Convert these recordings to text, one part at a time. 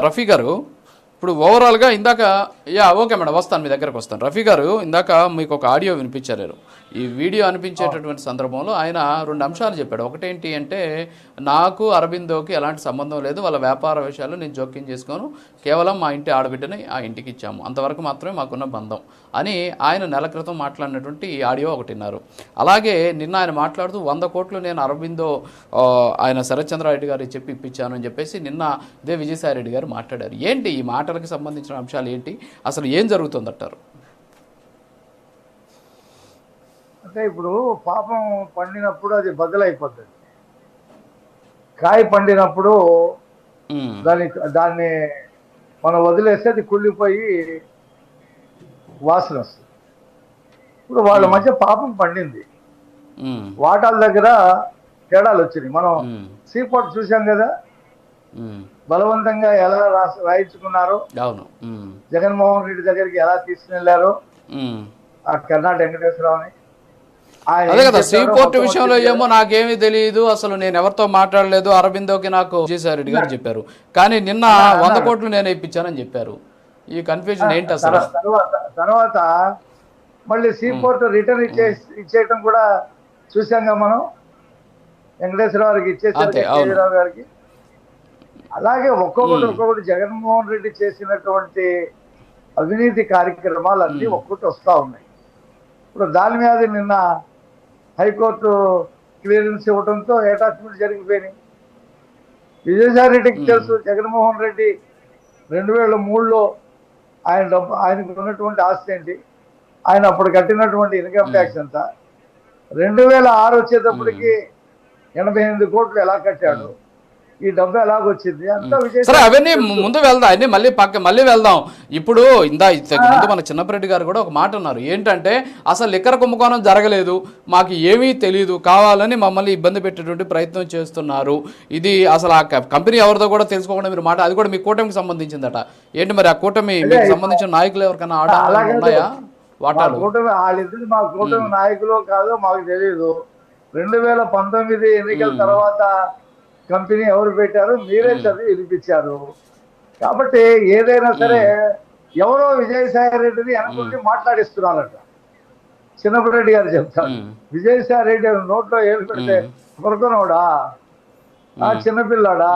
రఫీ గారు ఇప్పుడు ఓవరాల్గా ఇందాక యా ఓకే మేడం వస్తాను మీ దగ్గరకు వస్తాను. రఫీ గారు ఇందాక మీకు ఒక ఆడియో వినిపించారు. ఈ వీడియో అనిపించేటటువంటి సందర్భంలో ఆయన రెండు అంశాలు చెప్పాడు. ఒకటేంటి అంటే నాకు అరబిందోకి ఎలాంటి సంబంధం లేదు. వాళ్ళ వ్యాపార విషయాలు నేను జోక్యం చేసుకోను. కేవలం మా ఇంటి ఆడబిడ్డని ఆ ఇంటికి ఇచ్చాము. అంతవరకు మాత్రమే మాకున్న బంధం అని ఆయన నెల క్రితం మాట్లాడినటువంటి ఈ ఆడియో ఒకటిన్నారు అలాగే నిన్న ఆయన మాట్లాడుతూ వంద కోట్లు నేను అరబిందో ఆయన ఆయన శరత్చంద్రారెడ్డి గారికి చెప్పి ఇప్పించాను అని చెప్పేసి నిన్న ఇదే విజయసాయి రెడ్డి గారు మాట్లాడారు. ఏంటి ఈ మాట మాటలకు సంబంధించిన అంశాలు ఏంటి? అసలు ఏం జరుగుతుందంటారు? అంటే ఇప్పుడు పాపం పండినప్పుడు అది బదులైపోతుంది. కాయ పండినప్పుడు దాని దాన్ని మనం వదిలేస్తే అది కుళ్ళిపోయి వాసన వస్తుంది. ఇప్పుడు వాళ్ళ మధ్య పాపం పండింది. వాటాల దగ్గర తేడాలు వచ్చినాయి. మనం సీపోర్ట్ చూసాం కదా? బలవంతంగా ఎలా రాయించుకున్నారో అవును. జగన్మోహన్ రెడ్డి దగ్గరికి ఎలా తీసుకుని ఉమ్. ఆ కర్ణాటక వెంకటేశ్వరరావుని అదే కదా శ్రీపోర్ట్ విషయంలో ఏమో నాకేమీ తెలియదు అసలు నేను ఎవరితో మాట్లాడలేదు అరబిందోకి నాకు విజయసాయిరెడ్డి గారు చెప్పారు. కానీ నిన్న వంద కోట్లు నేను ఇప్పించానని చెప్పారు. ఈ కన్ఫ్యూజన్ ఏంటి అసలు? తర్వా- తర్వాత మళ్ళీ సీపోర్ట్ రిటర్న్ ఇచ్చే ఇచ్చేయటం కూడా చూసాం కదా మనం. వెంకటేశ్వర గారికి ఇచ్చేసారు. కేసీరావు గారికి. అలాగే ఒక్కొక్కటి. ఒక్కొక్కటి జగన్మోహన్ రెడ్డి చేసినటువంటి అవినీతి కార్యక్రమాలు అన్నీ ఒక్కొక్కటి వస్తూ ఉన్నాయి. ఇప్పుడు దాని మీద నిన్న హైకోర్టు క్లియరెన్స్ ఇవ్వడంతో అటాచ్మెంట్ జరిగిపోయినాయి. విజయసాయి రెడ్డికి తెలుసు జగన్మోహన్ రెడ్డి రెండు వేల మూడులో ఆయన డబ్బు ఆయనకు ఉన్నటువంటి ఆస్తి ఏంటి? ఆయన అప్పుడు కట్టినటువంటి ఇన్కమ్ ట్యాక్స్ ఎంత? రెండు వేల ఆరు వచ్చేటప్పటికి ఎనభై ఎనిమిది కోట్లు ఎలా కట్టాడు? ఈ డబ్బు ఎలాగొచ్చింది? అంతా సరే అవన్నీ ముందు వెళ్దాం అన్ని మళ్ళీ పక్క మళ్ళీ వెళ్దాం. ఇప్పుడు ఇందా ముందు మన చిన్నప్పరెడ్డి గారు కూడా ఒక మాట అన్నారు. ఏంటంటే అసలు లిక్కర కుంభకోణం జరగలేదు మాకు ఏమీ తెలియదు కావాలని మమ్మల్ని ఇబ్బంది పెట్టేటువంటి ప్రయత్నం చేస్తున్నారు. ఇది అసలు ఆ కంపెనీ ఎవరిదో కూడా తెలుసుకోకుండా మీరు మాట అది కూడా మీ కూటమికి సంబంధించిందట. ఏంటి మరి ఆ కూటమి మీకు సంబంధించిన నాయకులు ఎవరికైనా ఆడ అలాగే ఉన్నాయా? వాటాలు? కూటమి వాళ్ళిద్దరు మా కూటమి నాయకులు కాదో మాకు తెలియదు రెండు వేల పంతొమ్మిది ఎన్నికల తర్వాత కంపెనీ ఎవరు పెట్టారు మీరే చదివి వినిపించారు. కాబట్టి ఏదైనా సరే ఎవరో విజయసాయి రెడ్డిని అనుకుంటే మాట్లాడిస్తున్నారట. చిన్నప్పరెడ్డి గారు చెప్తారు. విజయసాయి రెడ్డి నోట్లో ఏలు పెడితే కొరకొనోడా ఆ చిన్నపిల్లాడా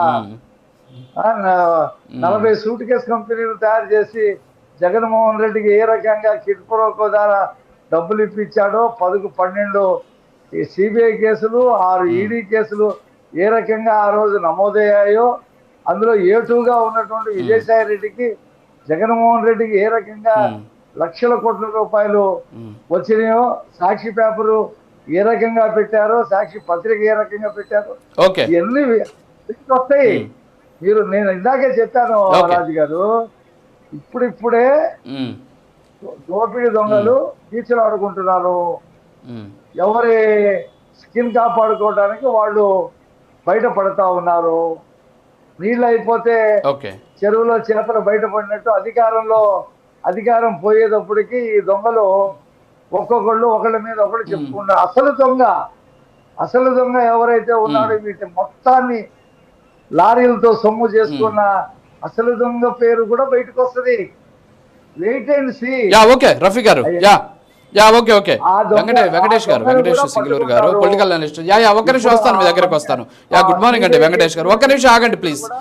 నలభై సూట్ కేస్ కంపెనీలు తయారు చేసి జగన్మోహన్ రెడ్డికి ఏ రకంగా కిట్ ప్రోకో ద్వారా డబ్బులు ఇప్పించాడో పదుకు పన్నెండు ఈ సిబిఐ కేసులు ఆరు ఈడీ కేసులు ఏ రకంగా ఆ రోజు నమోదయ్యాయో అందులో ఏటుగా ఉన్నటువంటి విజయసాయి రెడ్డికి జగన్మోహన్ రెడ్డికి ఏ రకంగా లక్షల కోట్ల రూపాయలు. వచ్చినాయో సాక్షి పేపరు ఏ రకంగా పెట్టారో సాక్షి పత్రిక ఏ రకంగా పెట్టారో ఓకే. ఇవన్నీ వస్తాయి మీరు నేను ఇందాకే చెప్పాను. రాజు గారు ఇప్పుడు ఇప్పుడే ఉమ్, దోపిడీ దొంగలు కీచులు ఆడుకుంటున్నారు ఎవరి స్కిన్ కాపాడుకోవడానికి వాళ్ళు బయట పడతా ఉన్నారు. నీళ్ళు అయిపోతే చెరువులో చేపలు బయటపడినట్టు అధికారంలో అధికారం పోయేటప్పటికి ఈ దొంగలు ఒక్కొక్కళ్ళు ఒకళ్ళ మీద ఒకళ్ళు చెప్పుకున్నారు అసలు దొంగ అసలు దొంగ ఎవరైతే ఉన్నాడో వీటి మొత్తాన్ని లారీలతో సొమ్ము చేసుకున్న అసలు దొంగ పేరు కూడా బయటకు వస్తుంది wait and see okay Rafi garu yeah okay okay. వెంకటే Venkatesh గారు వెంకటేష్ సింగలూరు గారు. పొలిటికల్ అనలిస్ట్ యా యా ఒక్క నిమిషం వస్తాను మీ దగ్గరకు దొంగ- వస్తాను. యా గుడ్ మార్నింగ్ అండి వెంకటేష్ గారు. ఒక్క నిమిషం ఆగండి ప్లీజ్